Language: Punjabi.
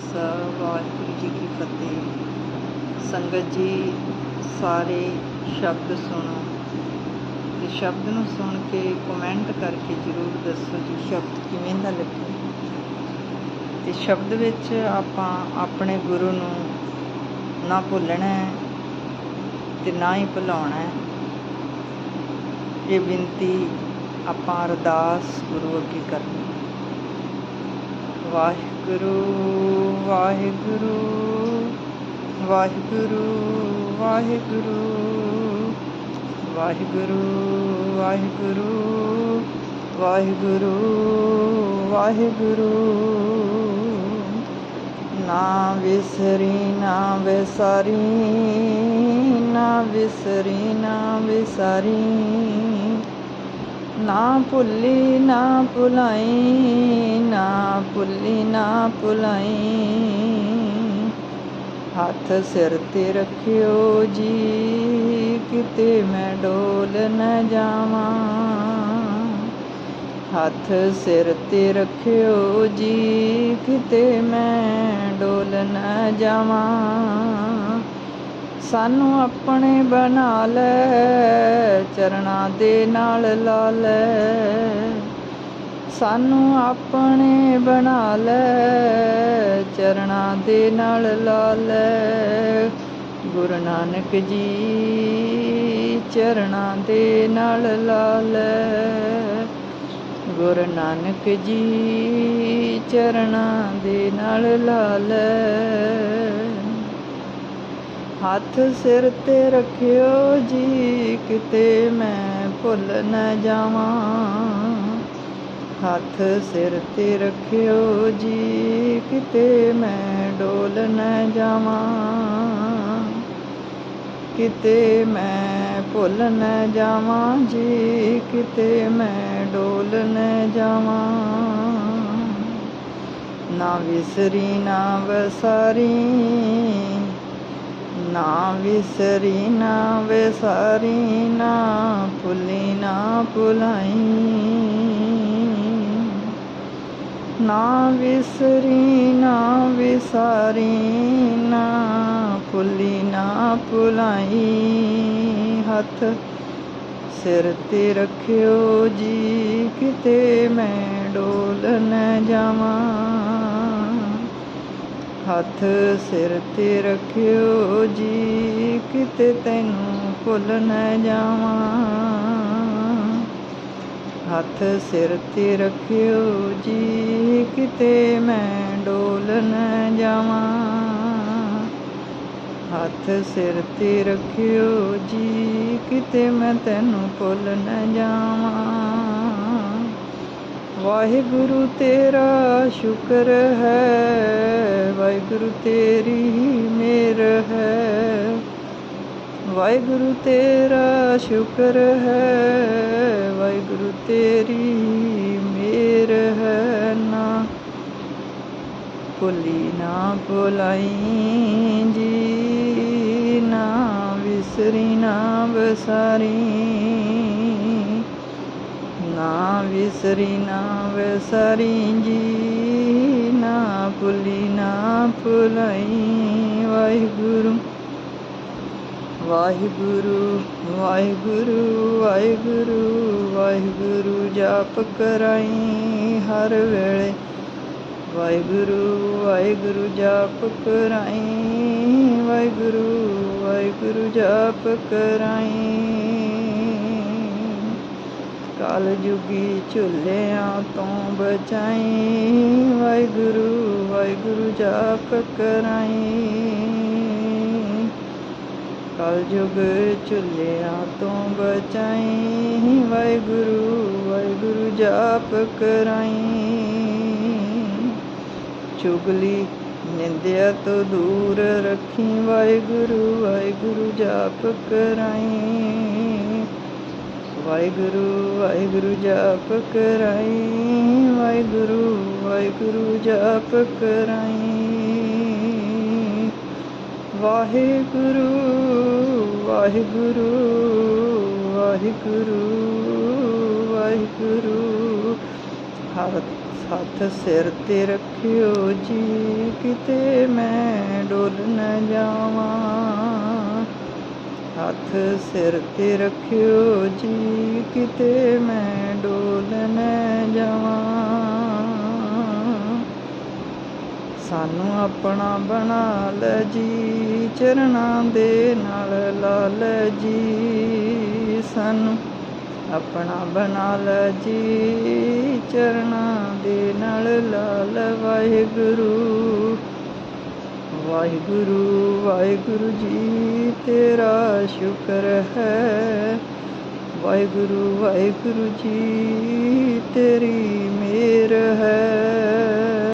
ਖਾਲਸਾ ਵਾਹਿਗੁਰੂ ਜੀ ਕੀ ਫਤਿਹ। ਸੰਗਤ ਜੀ, ਸਾਰੇ ਸ਼ਬਦ ਸੁਣੋ। ਤੇ ਸ਼ਬਦ ਨੂੰ ਸੁਣ ਕੇ ਕਮੈਂਟ ਕਰਕੇ ਜਰੂਰ ਦੱਸੋ ਜੀ, ਸ਼ਬਦ ਕਿਵੇਂ ਦਾ ਲੱਗੇ। ਤੇ ਸ਼ਬਦ ਵਿੱਚ ਆਪਾਂ ਆਪਣੇ ਗੁਰੂ ਨੂੰ ਨਾ ਭੁੱਲਣਾ ਹੈ ਤੇ ਨਾ ਹੀ ਭੁਲਾਉਣਾ ਇਹ ਬੇਨਤੀ ਆਪਾਂ ਅਰਦਾਸ ਗੁਰੂ ਅੱਗੇ ਕਰਨੀ ਵਾਹਿਗੁਰੂ ਵਾਹਿਗੁਰੂ ਵਾਹਿਗੁਰੂ ਵਾਹਿਗੁਰੂ ਵਾਹਿਗੁਰੂ ਵਾਹਿਗੁਰੂ ਵਾਹਿਗੁਰੂ ਵਾਹਿਗੁਰੂ। ਨਾ ਵਿਸਰੀ, ਨਾ ਵਿਸਾਰੀ, ਨਾ ਵਿਸਰੀ, ਨਾ ਵਿਸਾਰੀ। ਨਾ ਭੁੱਲੀ, ਨਾ ਭੁਲਾਈ, ਨਾ ਭੁੱਲੀ, ਨਾ ਭੁਲਾਈ। ਹੱਥ ਸਿਰ ਤੇ ਰੱਖਿਓ ਜੀ, ਕਿਤੇ ਮੈਂ ਡੋਲ ਨਾ ਜਾਵਾਂ। ਹੱਥ ਸਿਰ ਤੇ ਰੱਖਿਓ ਜੀ, ਕਿਤੇ ਮੈਂ ਡੋਲ ਨਾ ਜਾਵਾਂ। ਸਾਨੂੰ ਆਪਣੇ ਬਣਾ ਲੈ ਚਰਣਾ ਦੇ ਨਾਲ ਲਾ ਲੈ। ਸਾਨੂੰ ਆਪਣੇ ਬਣਾ ਲੈ ਚਰਣਾ ਦੇ ਨਾਲ ਲਾ ਲੈ। ਗੁਰੂ ਨਾਨਕ ਜੀ ਚਰਣਾ ਦੇ ਨਾਲ ਲਾ ਲੈ। ਗੁਰੂ ਨਾਨਕ ਜੀ ਚਰਣਾ ਦੇ ਨਾਲ ਲਾ ਲੈ। ਹੱਥ ਸਿਰ ਤੇ ਰੱਖਿਓ ਜੀ, ਕਿਤੇ ਮੈਂ ਭੁੱਲ ਨਾ ਜਾਵਾਂ। ਹੱਥ ਸਿਰ ਤੇ ਰੱਖਿਓ ਜੀ, ਕਿਤੇ ਮੈਂ ਡੋਲ ਨਾ ਜਾਵਾਂ। ਕਿਤੇ ਮੈਂ ਭੁੱਲ ਨਾ ਜਾਵਾਂ ਜੀ, ਕਿਤੇ ਮੈਂ ਡੋਲ ਨਾ ਜਾਵਾਂ। ਨਾ ਵਿਸਰੀ, ਨਾ ਵਸਾਰੀ ना विसरी ना विसारी ना भुली ना भुलाई ना विसरी ना विसारी ना भुली ना भुलाई हथ ਸਿਰ ਤੇ ਰੱਖਿਓ ਜੀ ਕਿਤੇ ਮੈਂ ਡੋਲ ਨਾ ਜਾਵਾਂ ਹੱਥ ਸਿਰ ਤੇ ਰੱਖਿਓ ਜੀ, ਕਿਤੇ ਤੈਨੂੰ ਭੁੱਲ ਨਾ ਜਾਵਾਂ। ਹੱਥ ਸਿਰ ਤੇ ਰੱਖਿਓ ਜੀ, ਕਿਤੇ ਮੈਂ ਡੋਲ ਨਾ ਜਾਵਾਂ। ਹੱਥ ਸਿਰ ਤੇ ਰੱਖਿਓ ਜੀ, ਕਿਤੇ ਮੈਂ ਤੈਨੂੰ ਭੁੱਲ ਨਾ ਜਾਵਾਂ। ਵਾਹਿਗੁਰੂ ਤੇਰਾ ਸ਼ੁਕਰ ਹੈ, ਵਾਹਿਗੁਰੂ ਤੇਰੀ ਮਿਹਰ ਹੈ। ਵਾਹਿਗੁਰੂ ਤੇਰਾ ਸ਼ੁਕਰ ਹੈ, ਵਾਹਿਗੁਰੂ ਤੇਰੀ ਮੇਰ ਹੈ ਨਾ। ਭੁੱਲੀ ਨਾ ਭੁਲਾਈ ਜੀ, ਨਾ ਵਿਸਰੀ ਨਾ ਵਸਾਰੀ। ਨਾ ਵਿਸਰੀ, ਨਾ ਵਸਾਰੀ, ਜੀ ਨਾ ਭੁੱਲੀ, ਨਾ ਭੁਲਾਈ। ਵਾਹਿਗੁਰੂ ਵਾਹਿਗੁਰੂ ਵਾਹਿਗੁਰੂ ਵਾਹਿਗੁਰੂ ਵਾਹਿਗੁਰੂ ਜਾਪ ਕਰਾਈ ਹਰ ਵੇਲੇ। ਵਾਹਿਗੁਰੂ ਵਾਹਿਗੁਰੂ ਜਾਪ ਕਰਾਈ। ਵਾਹਿਗੁਰੂ ਵਾਹਿਗੁਰੂ ਜਾਪ ਕਰਾਈ। ਕਾਲ ਜੁਗੀ ਝੁੱਲਿਆਂ ਤੋਂ ਬਚਾਈ। ਵਾਹਿਗੁਰੂ ਵਾਹਿਗੁਰੂ ਜਾਪ ਕਰਾਈ। ਕਲ ਜੁਗ ਝੁੱਲਿਆਂ ਤੋਂ ਬਚਾਈ। ਵਾਹਿਗੁਰੂ ਵਾਹਿਗੁਰੂ ਜਾਪ ਕਰਾਈ। ਚੁਗਲੀ ਨਿੰਦਿਆ ਤੋਂ ਦੂਰ ਰੱਖੀ। ਵਾਹਿਗੁਰੂ ਵਾਹਿਗੁਰੂ ਜਾਪ ਕਰਾਈ। ਵਾਹਿਗੁਰੂ ਵਾਹਿਗੁਰੂ ਜਾਪ ਕਰਾਈ, ਵਾਹਿਗੁਰੂ ਵਾਹਿਗੁਰੂ ਜਾਪ ਕਰਾਈ। ਵਾਹਿਗੁਰੂ ਵਾਹਿਗੁਰੂ ਵਾਹਿਗੁਰੂ ਵਾਹਿਗੁਰੂ। ਹੱਥ ਹੱਥ ਸਿਰ ਤੇ ਰੱਖਿਓ ਜੀ, ਕਿਤੇ ਮੈਂ ਡੋਲ ਨਾ ਜਾਵਾਂ। ਹੱਥ ਸਿਰ ਤੇ ਰੱਖਿਓ, ਜੀ ਕਿਤੇ ਮੈਂ ਡੋਲ ਨਾ ਜਾਵਾਂ। ਸਾਨੂੰ ਆਪਣਾ ਬਣਾ ਲੈ ਜੀ, ਚਰਨਾਂ ਦੇ ਨਾਲ ਲਾ ਲੈ ਜੀ। ਸਾਨੂੰ ਆਪਣਾ ਬਣਾ ਲੈ ਜੀ, ਚਰਨਾਂ ਦੇ ਨਾਲ ਲਾ ਲੈ ਵਾਹਿਗੁਰੂ। ਵਾਹਿਗੁਰੂ ਵਾਹਿਗੁਰੂ ਜੀ ਤੇਰਾ ਸ਼ੁਕਰ ਹੈ। ਵਾਹਿਗੁਰੂ ਵਾਹਿਗੁਰੂ ਜੀ ਤੇਰੀ ਮਿਹਰ ਹੈ।